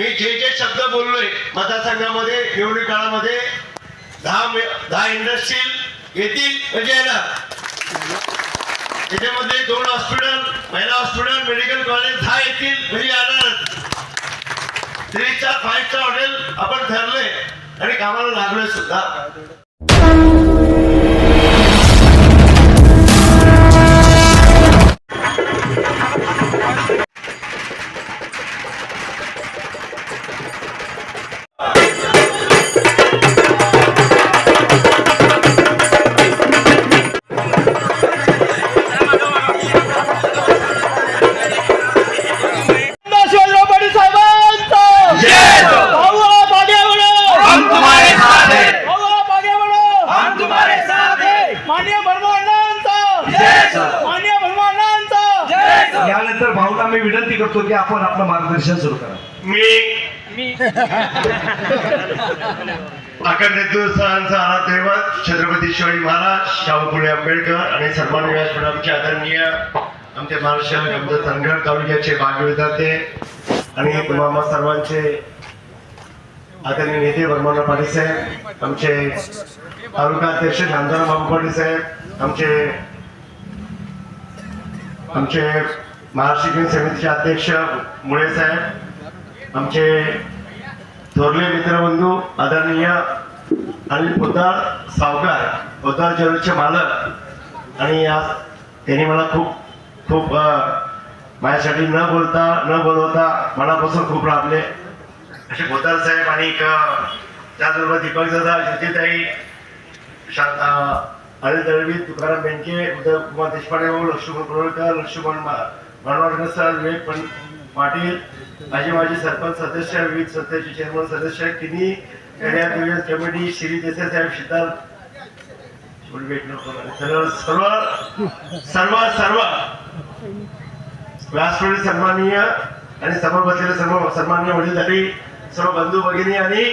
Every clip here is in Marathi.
मी जे जे शब्द बोललोय मतदारसंघामध्ये निवडणूक काळामध्ये दहा दहा इंडस्ट्रील येतील म्हणजे येणार. त्याच्यामध्ये दोन हॉस्पिटल महिला हॉस्पिटल मेडिकल कॉलेज दहा येतील म्हणजे येणारच. Three star five star hotel आपण ठरले आणि कामाला लागलोय सुद्धा. माननीय भरमण्णांचा यानंतर भाऊला मी विनंती करतो की आपण आपलं मार्गदर्शन सुरू करा. मी अखंड हिंदुस्थानचा आराध्य दैवत छत्रपती शिवाजी महाराज शाहू फुले आंबेडकर आणि सन्मान व्यासपीठ आमचे आदरणीय आमचे महाराष्ट्र गमत चंदगड तालुक्याचे भाग्यविधाते आणि तुम्हाला सर्वांचे आदरणीय नेते वर्मन पाटील साहेब आमचे तालुका अध्यक्ष शांताराम बाबू पाटील साहेब आमचे आमचे महाराष्ट्र शिक्षण समितीचे अध्यक्ष मुळे साहेब आमचे थोरले मित्रबंधू आदरणीय अनिल पोद्दार सावकार पोद्दार ज्वेलरचे मालक. आणि आज त्यांनी मला खूप खूप माझ्यासाठी न बोलता न बोलवता मनापासून खूप राबले. असे पोद्दार साहेब आणि एक, त्याचबरोबर दीपक दादा ज्योतिताई शांता अनिल दळवी तुकाराम बेंके उदय देशपांडे लक्ष्मण कुरोळकर लक्ष्मण मनवाडकर विवेक पण पाटील माझे माजी सरपंच सदस्य विविध संस्थेचे चेअरमन सदस्य किनी कमिटी श्री देसाई साहेब सिद्धार्थ सर्व सर्व सर्व. सर्व व्यासपीठ सन्माननीय आणि समोर बसलेले सर्व सन्माननीय वडीलधारी सर्व बंधू भगिनी आणि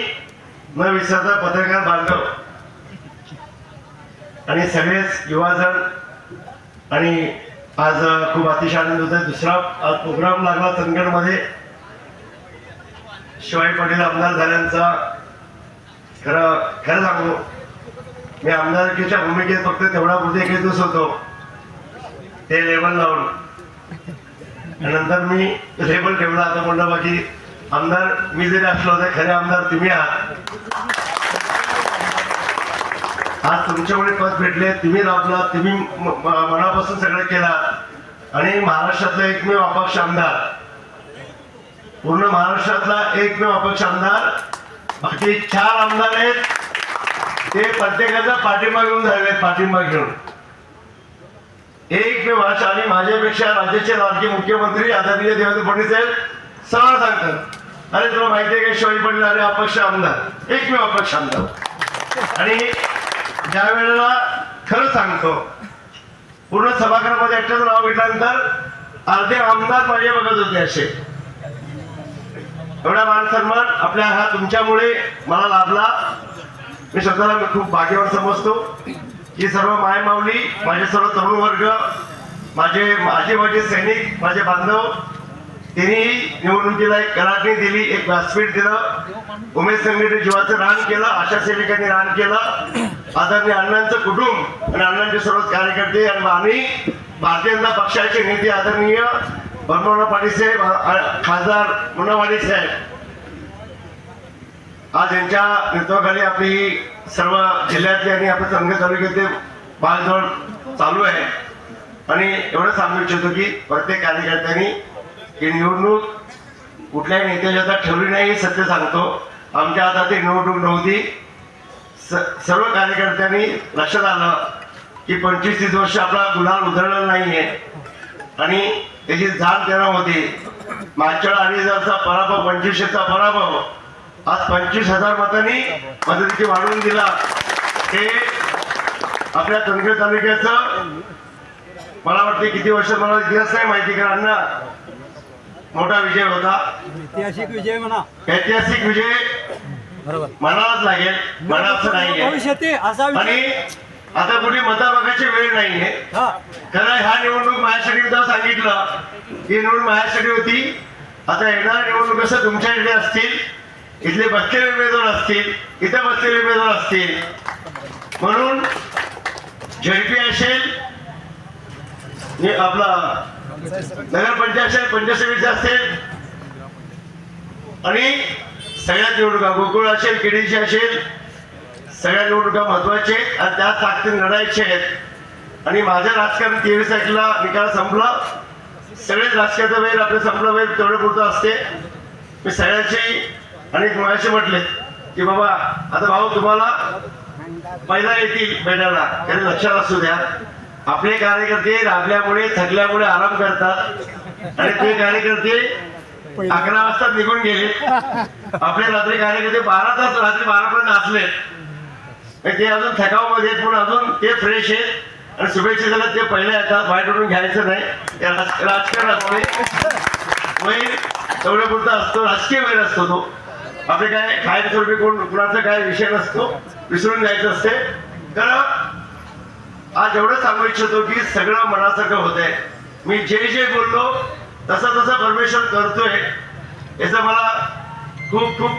न विसरता पत्रकार बांधव. आणि सगळेच युवाजण आणि आज खूप अतिशय आनंद होत आहे दुसरा आज प्रोग्राम लागला चंदगडमध्ये. शिवाजी पाटील आमदार झाल्यांचा खरं खरं सांगू मी आमदारकीच्या भूमिकेत फक्त तेवढा पुढे एक दिवस होतो. ते लेबल लावून. आणि नंतर मी लेबल ठेवला. आता म्हणलं बाकी आमदार मी जरी असलो तर खरे आमदार तुम्ही आहात. आज तुमच्यामुळे पद भेटले तुम्ही लाभला तुम्ही मनापासून सगळं केला आणि महाराष्ट्रातला एकमेव अपक्ष आमदार. पूर्ण महाराष्ट्रातला एकमेव अपक्ष आमदार. बाकी चार आमदार आहेत. ते प्रत्येकाचा पाठिंबा घेऊन झाले पाठिंबा घेऊन. एकमेव भाषा आणि माझ्यापेक्षा राज्याचे लाडके मुख्यमंत्री आदरणीय देवेंद्र फडणवीस आहेत सरळ सांगतात. अरे तुला माहिती आहे का शिवाजी पडले अरे अपक्ष आमदार. एकमेव अपक्ष आमदार. आणि ज्या वेळेला खरं सांगतो पूर्ण सभागृहामध्ये एकट्याच नाव घेतल्यानंतर अर्धे आमदार माझे बघत होते असे. एवढा मान सन्मान आपल्या हा तुमच्यामुळे मला लाभला. मी स्वतःला खूप भाग्यवान समजतो. ही सर्व माय माऊली माझे सर्व तरुण वर्ग माझे माझे माझे सैनिक माझे बांधव त्यांनी निवडणुकीला एक कराटणी दिली एक व्यासपीठ दिलं. उमेश संघटने जीवाचं रान केलं आशा सेविकांनी रान केलं. आदरणीय अण्णांचं कुटुंब आणि अण्णांचे सर्व कार्यकर्ते आणि आम्ही भारतीय जनता पक्षाचे नेते आदरणीय बर्मोना पाटील साहेब खासदार मुन्नावाडी साहेब. आज यांच्या नेतृत्वाखाली आपली सर्व जिल्ह्यातले आणि आपल्या संघ तालुक्यातले बालजोड चालू आहे. आणि एवढं सांगू इच्छितो की प्रत्येक कार्यकर्त्यांनी ही निवडणूक कुठल्याही नेत्याच्या हातात ठेवली नाही हे सत्य सांगतो. आमच्या हातात ही निवडणूक नव्हती. स- सर्व कार्यकर्त्यांनी लक्षात आलं की पंचवीस तीस वर्ष आपला गुलाल नाही आहे आणि त्याची जाण तेव्हा होती. मागच्या अडीच हजारचा पराभव पंचवीसशेचा पराभव. आज पंचवीस हजार मतांनी मदतीची वाढवून दिला. हे आपल्या चंदगड तालुक्याचं मला वाटते किती वर्ष मला इतिहास नाही माहिती कारण मोठा विजय होता. ऐतिहासिक विजय म्हणा. ऐतिहासिक विजय बरोबर. म्हणावाच लागेल म्हणावंच नाहीये भविष्यात असा आणि आता कुठे मता बघायची वेळ नाहीये हा. खरं ह्या निवडणूक माझ्यासाठी तेव्हा सांगितलं. ही निवडणूक माझ्यासाठी होती. आता येणार निवडणूक कसं तुमच्या इकडे असतील. इथले बसलेले उमेदवार असतील. इथं बसलेले उमेदवार असतील. म्हणून झडपी असेल. आपला नगरपंचायत असेल पंचायत असेल आणि सगळ्या निवडणुका गोकुळ असेल केडीची असेल सगळ्या निवडणुका महत्त्वाचे आणि त्या ताकदीने लढायचे आहेत. आणि माझं राजकारण तेवीस तारखेला निकाल संपला. सगळेच राजकारणाचा वेळ आपलं संपला वेळ तेवढं पुरतं असते. मी सगळ्यांची आणि माझ्याशी म्हटले की बाबा आता भाऊ तुम्हाला पहिला येतील भेटायला. त्याने लक्षात असू द्या. आपले कार्यकर्ते दाबल्यामुळे थकल्यामुळे आराम करतात. आणि ते कार्यकर्ते अकरा वाजता निघून गेले. आपले रात्री कार्यकर्ते बारा तास रात्री बारापर्यंत असले. ते अजून थकावमध्ये मध्ये पण अजून ते फ्रेश आहेत. आणि शुभेच्छा झाल्या ते पहिले येतात वाईट उडून घ्यायचं नाही. ते राजकारण असते. वैर तेवढं पुरता असतो राजकीय वेळ असतो तो. आपले काय खायचं कोण कुणाचा काय विषय नसतो. विसरून जायचं असते. कारण आज एवढं सांगू इच्छितो की सगळं मनासारखं होत आहे मी जे जे बोललो तसं तसं परमेश्वर करतोय याचं मला खूप खूप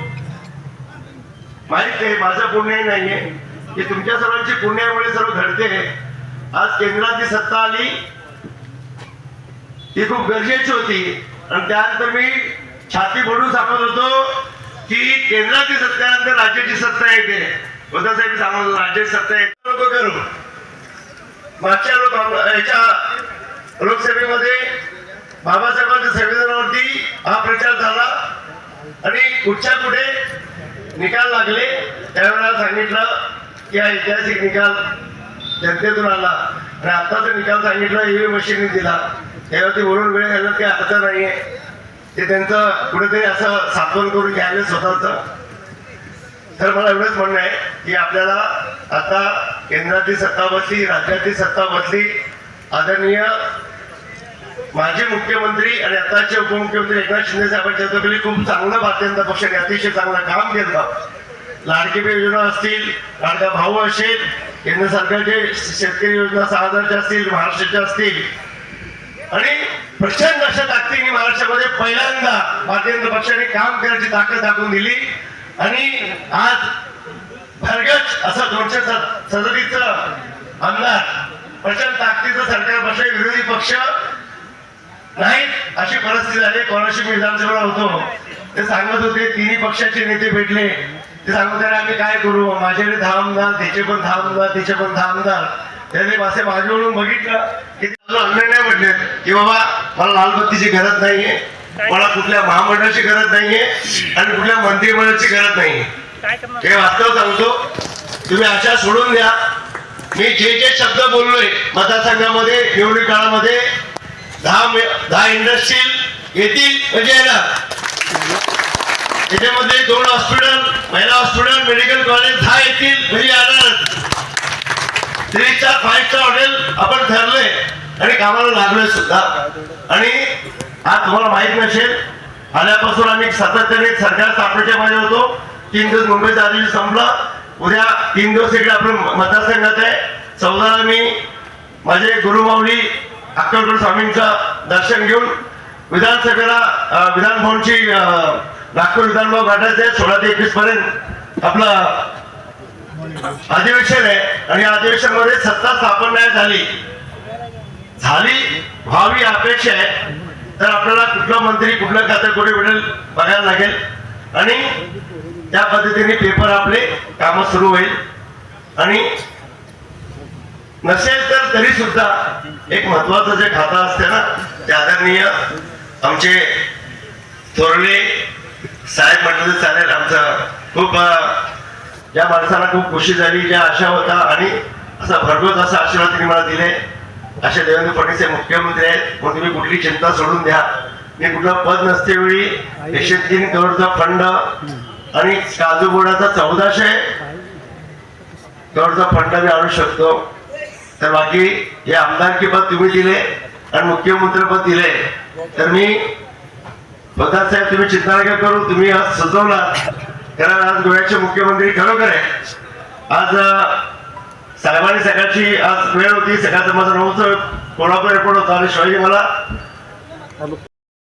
माहीत आहे. माझं पुण्यही नाहीये. की तुमच्या सर्वांची पुण्यामुळे सर्व घडते. आज केंद्राची सत्ता आली. ती खूप गरजेची होती. आणि त्यानंतर मी छाती फोडून सांगत होतो की केंद्राची सत्तेनंतर राज्याची सत्ता येते. होता साहेब सांगत होतो राज्याची सत्ता येते. नको करू. मागच्या लोक याच्या लोकसभेमध्ये बाबासाहेबांच्या संविधानावरती हा प्रचार झाला. आणि कुठच्या कुठे निकाल लागले त्यावेळेला सांगितलं की हा ऐतिहासिक निकाल जनतेतून आला. आणि आत्ताचा निकाल सांगितलं एव्ही मशीनने दिला. त्यावरती वरून वेळ घालत काही अर्थ नाहीये. ते त्यांचं कुठेतरी असं सातवण करून घ्यावे स्वतःच. तर मला एवढंच म्हणणं आहे की आपल्याला आता केंद्रातली सत्ता बसली राज्यातली सत्ता बसली आदरणीय माजी मुख्यमंत्री आणि आताचे उपमुख्यमंत्री एकनाथ शिंदे साहेबांच्या खूप चांगलं भारतीय जनता पक्षाने अतिशय चांगलं काम केलं. लाडकी योजना असतील लाडका भाऊ असेल केंद्र सरकारचे शेतकरी योजना सहा हजारच्या असतील महाराष्ट्राच्या असतील. आणि प्रचंड अशा ताकदीने महाराष्ट्रामध्ये पहिल्यांदा भारतीय जनता पक्षाने काम करण्याची ताकद दाखवून दिली. आणि आज भरगच असं दोनशे सदतीचं आमदार. प्रचंड ताकदीचं सरकार पक्ष विरोधी पक्ष. नाहीत अशी परिस्थिती झाली कोणाशी मी विधानसभेला होतो. ते सांगत होते तिन्ही पक्षाचे नेते भेटले. ते सांगत होते आम्ही काय करू? माझ्याकडे दहा आमदार त्याचे पण दहा आमदार तिचे पण दहा आमदार. त्याने असे म्हणून बघितलं की अन्न अन्य नाही म्हटले की बाबा मला लालबत्तीची गरज नाहीये. मला कुठल्या महामंडळाची गरज नाहीये आणि कुठल्या मंत्रिमंडळाची गरज नाहीये. हे वास्तव सांगतो. तुम्ही आशा सोडून द्या. मी जे जे शब्द बोललोय मतदारसंघामध्ये निवडणूक काळामध्ये दहा दहा इंडस्ट्री येतील म्हणजे येणार. त्याच्यामध्ये दोन हॉस्पिटल महिला हॉस्पिटल मेडिकल कॉलेज दहा येतील म्हणजे येणार three star five star hotel आपण ठरलंय. आणि कामाला लागलोय सुद्धा. आणि आज तुम्हाला माहीत नसेल आल्यापासून आम्ही सातत्याने सरकार स्थापनेच्या मध्ये होतो. तीन दिवस मुंबईचा आदेश संपला. उद्या तीन दिवस इकडे आपण मतदारसंघात आहे. चौदाला मी माझे गुरुमाऊली अक्कलकोट स्वामींचं दर्शन घेऊन विधानसभेला अं, विधान भवनची नागपूर विधानभवन गाठायचं आहे सोळा ते एकवीस पर्यंत आपलं अधिवेशन आहे. आणि या अधिवेशनामध्ये सत्ता स्थापन नाही झाली. झाली व्हावी अपेक्षा आहे. तर आपल्याला कुठला मंत्री कुठलं खातं कुठे मिळेल बघायला लागेल. आणि त्या पद्धतीने पेपर आपले काम सुरू होईल. आणि नसेल तर तरी सुद्धा एक महत्वाचं जे खातं असते ना ते आदरणीय आमचे थोरले साहेब म्हटलं तर चालेल. आमचं खूप ज्या माणसाला खूप खुशी झाली ज्या आशा होता आणि असा भरघोस असा आशीर्वाद त्यांनी मला दिले. असे देवेंद्र फडणवीस हे मुख्यमंत्री आहेत. मग तुम्ही कुठली चिंता सोडून द्या. मी कुठलं पद नसते वेळी एकशे तीन करोडचा फंड आणि काजू बोर्डाचा चौदाशे. करोडचा फंड मी आणू शकतो. तर बाकी हे आमदारकी पद तुम्ही दिले आणि मुख्यमंत्री पद दिले. तर मी प्रधान साहेब तुम्ही चिंता नका करू तुम्ही आज सजवला कारण आज गोव्याचे मुख्यमंत्री खरोखर आहे आज साहेबांनी सकाळची आज वेळ होती सकाळचा माझा नव्हतं कोल्हापूर एअरपोर्ट होता आणि शिवाजी मला